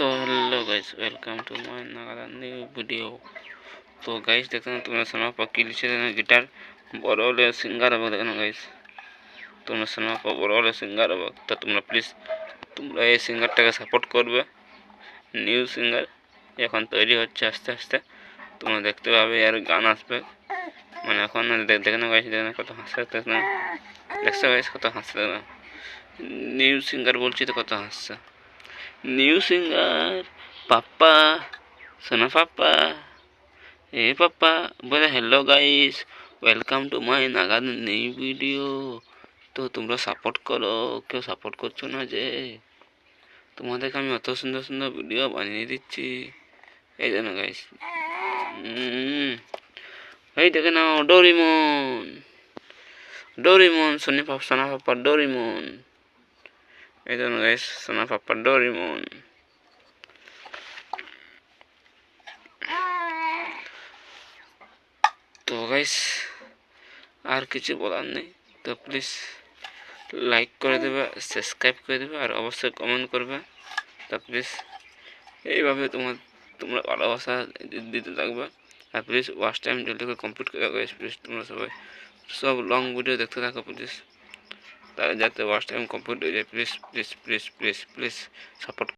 তো hello guys welcome to my Nagaland new video তো guys দেখতে না তোমরা শোনা পাকি লিখে দেন গিটার বড় হলে সিঙ্গার হবে দেখো গাইস তোমরা শোনা পা বড় হলে সিঙ্গার হবে তো তোমরা প্লিজ তোমরা এই সিঙ্গারটাকে সাপোর্ট করবে নিউ সিঙ্গার এখন তৈরি হচ্ছে আস্তে আস্তে তোমরা দেখতে পাবে আর গান আসবে মানে এখন দে- দেখে না গাইস দেখে না কত হাসতে দেখতে না দেখছ গাইস কত হাসতে না নিউ সিঙ্গার বলছি তো কত হাসছে নিউ সিঙ্গার পাপ্পা সোনা পাপ্পা এ পাপ্পা বলে hello guys welcome to my নাগাদ নিউ ভিডিও তো তোমরা সাপোর্ট করো, কেউ সাপোর্ট করছ না যে? তোমাদেরকে আমি অত সুন্দর সুন্দর ভিডিও বানিয়ে দিচ্ছি। এই জন্য গাইস এই দেখে নাও ডোরিমন ডোরিমন সোনি পাপ সোনা পাপ্পা ডোরিমন এই জন্য গাইস সোনা পাপ্পা ডোরিমন তো গাইস আর কিছু বলার নেই তো প্লিজ লাইক করে দেবে সাবস্ক্রাইব করে দেবে আর অবশ্যই কমেন্ট করবে তো প্লিজ এইভাবে তোমার তোমরা ভালোবাসা দিতে থাকবে আর প্লিজ ওয়াচ টাইম জলদি করে কমপ্লিট করে প্লিজ তোমরা সবাই সব লং ভিডিও দেখতে থাকো প্লিজ যাতে ওয়াচ টাইম কমপ্লিট হয়ে যায় please please please please please support